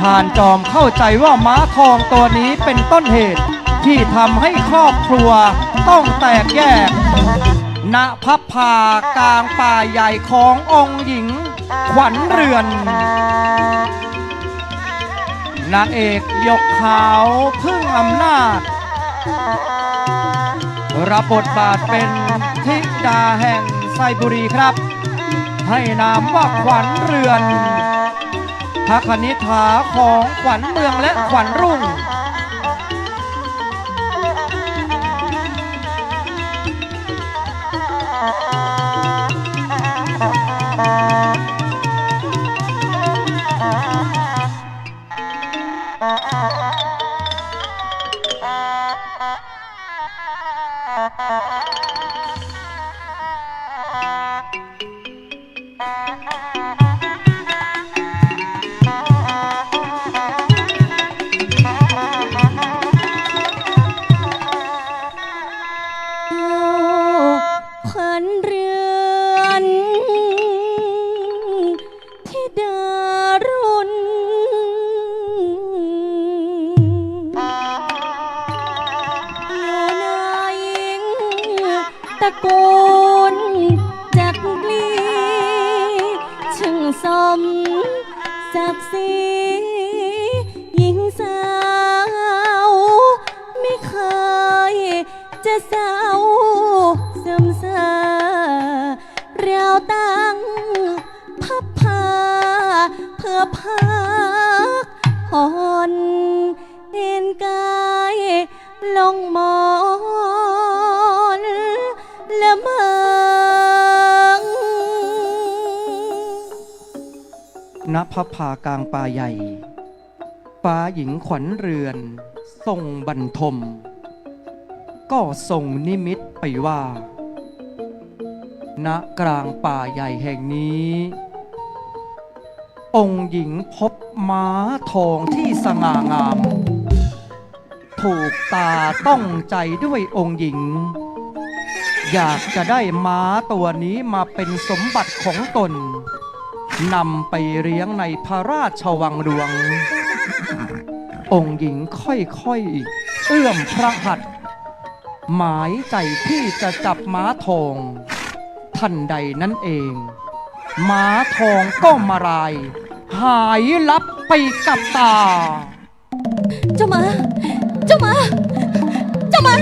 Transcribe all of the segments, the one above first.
พานจอมเข้าใจว่าม้าทองตัวนี้เป็นต้นเหตุ ที่ทำให้ครอบครัวต้องแตกแยก ณพับพากลางป่าใหญ่ขององค์หญิง ขวัญเรือน นางเอกยกขาวพึ่งอำนาจ รับบทบาทเป็นธิดาแห่งไซบุรีครับ ให้นามว่าขวัญเรือน พระคณิษฐาของขวัญเมืองและขวัญรุ่งข ระกูลจักรีช่างสมศักดิ์ศรีหญิงสาว ไม่เคยจะเศร้าซึมเศร้าเราตั้งพับพาเพื่อพักผ่อนเอ็นกายลงมอ ณพับพากลางป่าใหญ่ฟ้าหญิงขวัญเรือน ทรงบรรทม ก็ทรงนิมิตไปว่า ณกลางป่าใหญ่แห่งนี้ องค์หญิงพบม้าทองที่สง่างาม ถูกตาต้องใจด้วยองค์หญิง อยากจะได้ม้าตัวนี้มาเป็นสมบัติของตน นำไปเลี้ยงในพระราชวังหลวง องค์หญิงค่อยๆ เอื้อมพระหัตถ์หมายใจที่จะจับม้าทอง ทันใดนั่นเอง ม้าทองก็มาราย หายลับไปกับตา เจ้ามา เจ้ามา เจ้ามา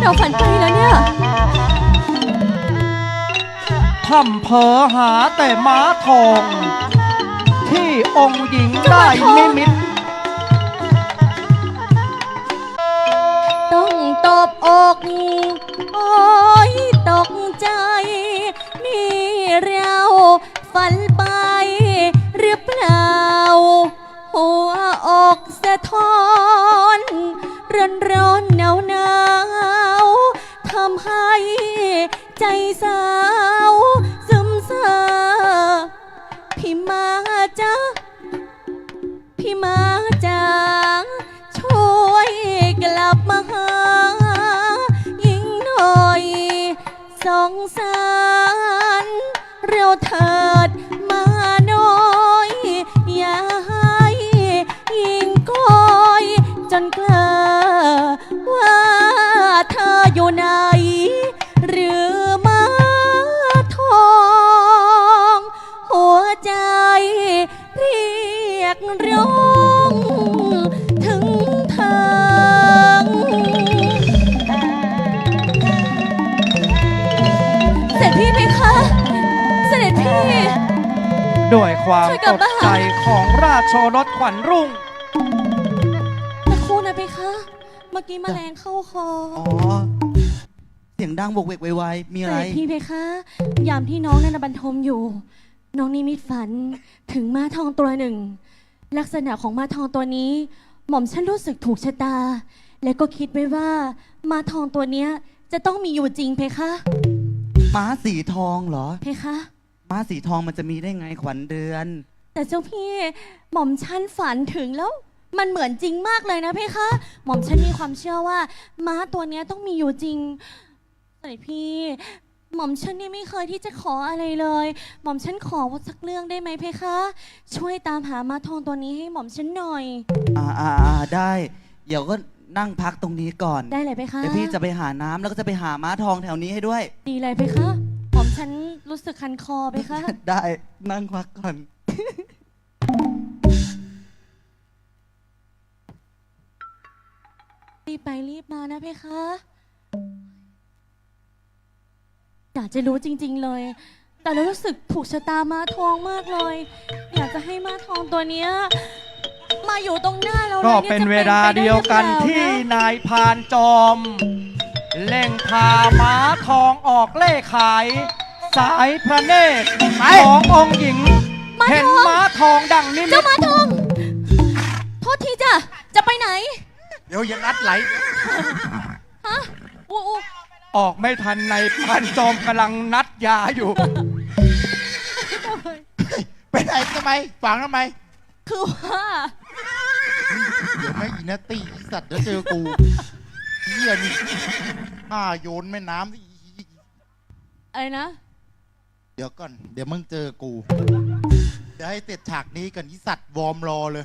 เราฝันไปแล้วเนี่ย พร่ำเพอหาแต่ม้าทอง ที่องค์หญิงได้นิมิต ต้องตบอก โอ้ยตกใจ นี่เราฝันไปหรือเปล่า หัวอกสะท้อน ร้อนร้อนหนาวหนาวทำให้ใจสา ร้องถึงเธอเสด็จพี่ไหมคะ เสด็จพี่ ด้วยความช่วยกลัตบกมาหา ใจของราชโอรสขวัญรุ่ง ตะครู่นะเพคะ เมื่อกี้แมลงเข้าคออ๋อ เสียงดังบกเวกไวๆมีเสอะไร ด็จพี่เพคะ ยามที่น้องนันบรรทมอยู่ น้องนิมิตฝันถึงม้าทองตัวหนึ่ง ลักษณะของม้าทองตัวนี้ หม่อมฉันรู้สึกถูกชะตา และก็คิดไว้ว่าม้าทองตัวเนี้ยจะต้องมีอยู่จริงเพคะม้าสีทองเหรอ เพคะ ม้าสีทองมันจะมีได้ไงขวัญเดือน แต่เจ้าพี่หม่อมฉันฝันถึงแล้ว มันเหมือนจริงมากเลยนะเพคะ หม่อมฉันมีความเชื่อว่า ม้าตัวเนี้ยต้องมีอยู่จริงเสด็จพี่ หม่อมฉันนี่ไม่เคยที่จะขออะไรเลย หม่อมฉันขอสักเรื่องได้ไหมเพคะ ช่วยตามหามาทองตัวนี้ให้หม่อมฉันหน่อย อ่าอ่าอ่าได้ เดี๋ยวก็นั่งพักตรงนี้ก่อน ได้เลยเพคะเดี๋ยวพี่จะไปหาน้ำแล้วก็จะไปหาม้าทองแถวนี้ให้ด้วย ดีเลยเพคะ หม่อมฉันรู้สึกคันคอเพคะ ได้นั่งพักก่อน รีบไปรีบมานะเพคะากจะรู้จริง ๆเลย แต่เรารู้สึกถูกชะตามาทองมากเลย อยากจะให้มาทองตัวเนี้ยมาอยู่ตรงหน้าเราก็ลยยเป็นจะเวลาไปไเดียวกันหรือเปล่าที่นะนายพรานจอม เล่งพาม้าทองออกเล่ขาย สายพระเนตรขององค์หญิงม้าทองเห็นม้าทองดังนิมิเจ้าตมาทองโทษทีจ้ะจะไปไหน เดี๋ยวอยังนัดไหลฮะอู้ อู้ออกไม่ทันนายพรานจอมกำลังนัดยาอยู่ไปไหนทำไมฝังทำไม คือว่าเดี๋ยวไม่อีนาตี้อีสัตว์เดี๋ยวเจอกูเฮียนี่ข้าโยนแม่น้ำที่อะไรนะ เดี๋ยวก่อน เดี๋ยวมึงเจอกู เดี๋ยวให้เสร็จฉากนี้กันอีสัตว์วอร์มรอเลย